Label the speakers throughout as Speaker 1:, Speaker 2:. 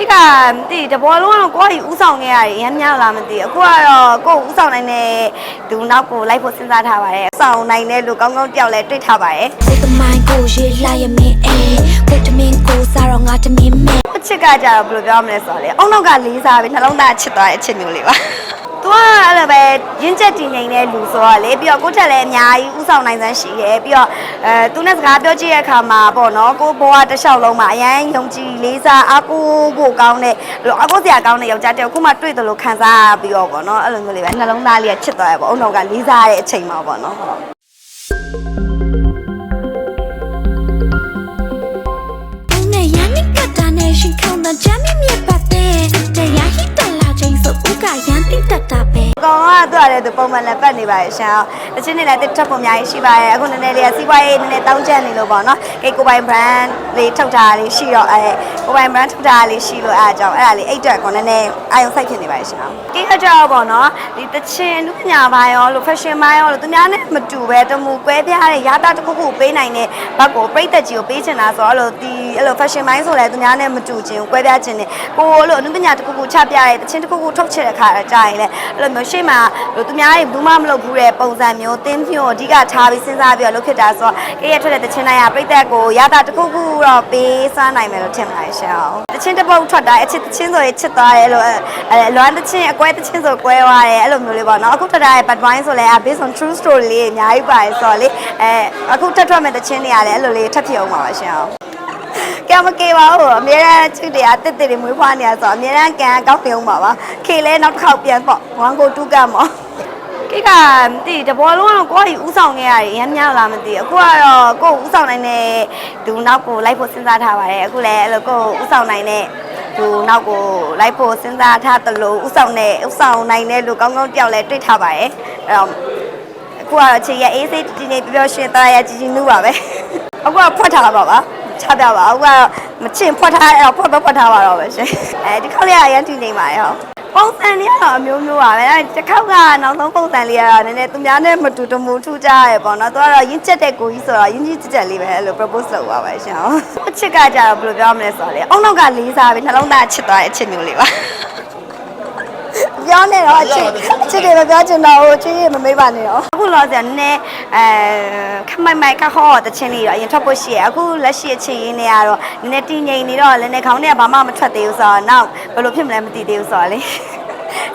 Speaker 1: ကိကမသိတဘောလုံးကတော့ကိုယ့်အကြီးဥဆောင်ခဲ့ရတယ်ရမ်းများလားမသိအခုကတော့ကိုယ့်ဥဆောင်နိုင်တဲ့သူနောက်ကိုလိုက်ဖို့စဉ်းစားထားပါတယ်ဥဆောင်နိုင်တဲ့လူကောင်းကောင်းတယောက်လည်းတွေ့ထားပါတယ်
Speaker 2: စိတ်သမိုင်းကိုရေးလိုက်ရမင်းအဲကိုတမင်းကိုစားတော့ငါတမင်းမဲ
Speaker 1: အချစ်ကကြတော့ဘယ်လိုပြောမလဲဆိုတော့လေအုံနောက်ကလေးစားပြီးနှလုံးသားချစ်သွားတဲ့အချစ်မျိုးလေးပါ သူကအဲ့လိုပဲရင်းချက်တည်ငြိမ်တဲ့လူဆိုတော့လေပြီးတော့ကိုယ့်ထက်လည်းအများကြီးဥဆောင်နိုင်စမ်းရှိတယ်ပြီးတော့အဲသူနဲ့စကားပြောကြည့်တဲ့အခါမှာပေါ့နော်ကိုဘဝတစ်လျှောက်လုံးမှာအရန်ယုံကြည်လေးစားအားကိုးဖို့ကောင်းတဲ့အားကိုးစရာကောင်းတဲ့ယောက်ျားတစ်ယောက်ခုမှတွေ့တယ်လို့ခံစားရပြီးတော့ပေါ့နော်အဲ့လိုမျိုးလေးပဲနှလုံးသားလေးကချစ်သွားရပေါ့အုံနောက်ကလေးစားတဲ့အချိန်မှာပေါ့နော်ဟုတ်
Speaker 2: ဦးနဲ့ရန်နိကတာနဲ့ရှင်ခေါင်းတဲ့ဂျမ်း
Speaker 1: အကောင်ကသူ့ရတယ်သူပုံမှန်လည်းပတ်နေပါရဲ့ရှမ်းအောင်တချင်းနေလည်းတစ်ထပ်ပုံအများကြီးရှိပါရဲ့အခုနည်းနည်းလေးကစီးပွားရေးနည်းနည်းတောင်းကျနေလို့ပေါ့နော်ကိတ်ကိုပိုင် brand လေးထုတ်တာလေးရှိတော့အဲကိုပိုင် brand ထုတ်တာလေးရှိလို့အဲအကြောင်းအဲ့ဒါလေးအိတ်တက်ကိုနည်းနည်းအာရုံစိုက်ဖြစ်နေပါရဲ့ရှမ်းအောင်ကိတ်ကကြောက်ပေါ့နော်ဒီတချင်းလူပညာပိုင်းရောလို့ fashion ပိုင်းရောလို့သူများနဲ့မတူပဲတမူကွဲပြားတဲ့ရတာတစ်ခုခုပေးနိုင်တဲ့ဘက်ကိုပြိသက်ကြီးကိုပေးချင်တာဆိုတော့အဲ့လိုဒီအဲ့လို fashion ပိုင်းဆိုလဲသူများနဲ့မတူချင်းကွဲပြားခြင်းနဲ့ကိုယ်လို့အနုပညာတစ်ခုခုချပြတဲ့တချင်းတစ်ခုခုထုတ်ချင်တဲ့ခါကြာရင်လည်းအဲ့လိုမျိုးရှေ့မှာလို့သူများတွေဘူးမမလုပ်ဘူးတဲ့ပုံစံမျိုးတင်းဖြို့အဓိကထားပြီးစဉ်းစားပြီးတော့လုပ်ဖြစ်တာဆိုတော့ကဲရထွက်တဲ့တချင်းတိုင်းကပြိသက်ကိုရတာတစ်ခုခုတော့ပေးစားနိုင်မယ်လို့ထင်ပါတယ်ရှင်အောင်တချင်းတစ်ပုတ်ထွက်တာအချစ်တချင်းဆိုရင်ချစ်သွားတယ်လို့အဲလွမ်းတချင်းအကွဲတချင်းဆိုကွဲသွားတယ်အဲ့လိုမျိုးလေးပေါ့နော်အခုထွက်တာရဲ့ bad wine ဆိုလဲ based on true story လေးအများကြီးပါတယ်ဆိုတော့လေအဲအခုထပ်ထွက်မဲ့တချင်းတွေကလည်းအဲ့လိုလေးထပ်ဖြစ်အောင်ပါပါရှင်အောင် ကံမကေပါဘူးအများအားချစ်တယ်အတစ်တစ်တွေမွေးဖွားနေရဆိုတော့အများအားကံကောက်ပြုံးပါပါခေလဲနောက်တစ်ခေါက်ပြန်ပေါ့ဝမ်ကိုတူးကတ်မော်ကိကမသိတဘောလုံးကတော့ကိုယ့်အကြီးဥဆောင်ခဲ့ရတယ်ရမ်းများလားမသိအခုကတော့ကိုယ့်ဥဆောင်နိုင်တဲ့သူနောက်ကိုလိုက်ဖို့စဉ်းစားထားပါတယ်အခုလည်းအဲ့လိုကိုယ့်ဥဆောင်နိုင်တဲ့သူနောက်ကိုလိုက်ဖို့စဉ်းစားထားသလိုဥဆောင်တဲ့ဥဆောင်နိုင်တဲ့လူကောင်းကောင်းတယောက်လည်းတွေ့ထားပါတယ်အဲ့တော့အခုကတော့ခြေရအေးစိတ်တည်နေပြောပြောရှင်သားရကြည်ကြည်နူးပါပဲအခုကဖွက်ထားပါပါ ချပြပါအခုကတော့မချင်ဖွက်ထားအဲ့တော့ဖွက်တော့ဖွက်ထားပါတော့ပဲရှင်အဲဒီခေါက်လေးကအရန်တည်နေပါရောပုံစံလေးကတော့အမျိုးမျိုးပါပဲအဲတစ်ခေါက်ကနောက်ဆုံးပုံစံလေးကတော့နည်းနည်းသူများနဲ့မတူတမူထူးကြရဲပေါ့နော်သူကတော့ရင်းချက်တဲ့ကိုကြီးဆိုတော့ရင်းကြီးချက်ချက်လေးပဲအဲ့လို propose လုပ်ပါပဲရှင်အချစ်ကကြတော့ဘယ်လိုပြောမလဲဆိုတော့လေအုံနောက်ကလေးစားပြီးနှလုံးသားချစ်သွားတဲ့အချစ်မျိုးလေးပါ ပြောနေတော့အချစ်အချစ်တွေမပြောချင်တော့ဘူးချစ်ရမမေးပါနဲ့တော့အခုလောဆယ်နည်းနည်းအဲခမိုင်မိုင်ခခေါတချင်းလေးတော့အရင်ထွက်ဖို့ရှိရအခုလက်ရှိအချင်းရင်းနေရတော့နည်းနည်းတင်းငိမ့်နေတော့လည်းနည်းခေါင်းနဲ့ဘာမှမထွက်သေးဘူးဆိုတော့နောက်ဘယ်လိုဖြစ်မလဲမသိသေးဘူးဆိုတော့လေ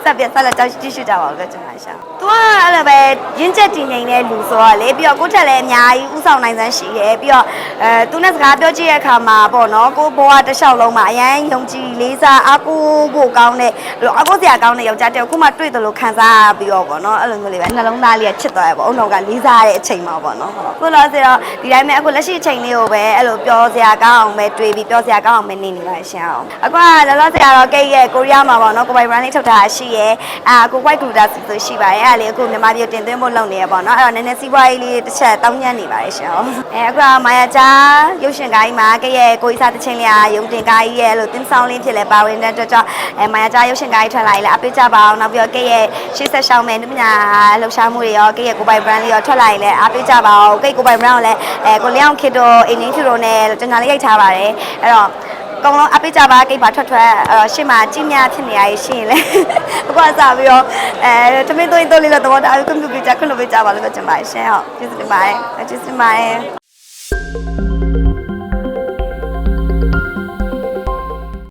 Speaker 1: ဆက်ပြဆက်လက်တောက်ကြည့်ရှုကြပါဦးကြကျွန်တော်ရှာ။ तू ကအဲ့လိုပဲရင်းချက်တည်ငြိမ်တဲ့လူဆိုတော့လေပြီးတော့ကိုယ့်ထက်လည်းအများကြီးဥဆောင်နိုင်စမ်းရှိတယ်ပြီးတော့အဲသူနဲ့စကားပြောကြည့်တဲ့အခါမှာပေါ့နော်ကိုဘဝတစ်လျှောက်လုံးမှာအရန်ယုံကြည်လေးစားအားကိုးဖို့ကောင်းတဲ့အဲ့လိုအားကိုးစရာကောင်းတဲ့ယောက်ျားတစ်ယောက်ခုမှတွေ့တယ်လို့ခံစားရပြီးတော့ပေါ့နော်အဲ့လိုမျိုးလေးပဲနှလုံးသားလေးကချစ်သွားရပေါ့အုံနောက်ကလေးစားတဲ့အချိန်မှာပေါ့နော်ဟုတ်ခုလောဆိုတော့ဒီတိုင်းပဲအခုလက်ရှိအချိန်လေးကိုပဲအဲ့လိုပြောစရာကောင်းအောင်ပဲတွေ့ပြီးပြောစရာကောင်းအောင်ပဲနေနေပါရှင်အောင်အခုကလောလောဆယ်ကတော့ကိတ်ရဲ့ကိုရီးယားမှာပေါ့နော်ကိုပိုင် brand လေးထုတ်တာရှိရဲအာကို white gluta ဆိုရှိပါတယ်အဲ့ဒါလေးအခုမြန်မာပြည်တင်သွင်းဖို့လုပ်နေရပေါ့နော်အဲ့တော့နည်းနည်းစီးပွားရေးလေးတစ်ချက်တောင်းညံ့နေပါတယ်ရှင်အောင်အဲအခုကမာယာချာရုပ်ရှင်ကိုင်းမှာကိတ်ရဲ့ကိုရီးစားတစ်ချင်းလေးကရုံတင်ကိုင်းရဲ့လို့တင်းဆောင်လေးဖြစ်လဲပါဝင်တဲ့အတွက်ကြောင့်အဲမာယာချာရုပ်ရှင်ကိုင်းထွက်လာရင်လည်းအပိကြပါအောင်နောက်ပြီးတော့ကိတ်ရဲ့ရှေ့ဆက်ရှောင်းမယ်နုပညာလှူရှားမှုတွေရောကိတ်ရဲ့ကိုပိုင် brand လေးရောထွက်လာရင်လည်းအပိကြပါအောင်ကိတ်ကိုပိုင် brand ကိုလည်းအဲကိုလျောင်းခစ်တော့အိမ်င်းခစ်တော့နဲ့တညာလေးရိုက်ထားပါတယ်အဲ့တော့အ ကုန်လုံးအပိကြပါကိတ်ပါထွက်ထွက်အဲ့ရှေ့မှာကြီးများဖြစ်နေရရှိရင်လေအခုကစပြီးတော့အဲတမင်သွင်းသွင်းလေးတော့သဘောထားကွန်ပျူတာခွင့်လို့ပေးကြပါလို့ပြောချင်ပါတယ်ရှင်ဟုတ်ကျေးဇူးတင်ပါတယ်ကျေးဇူးတင်ပါတယ်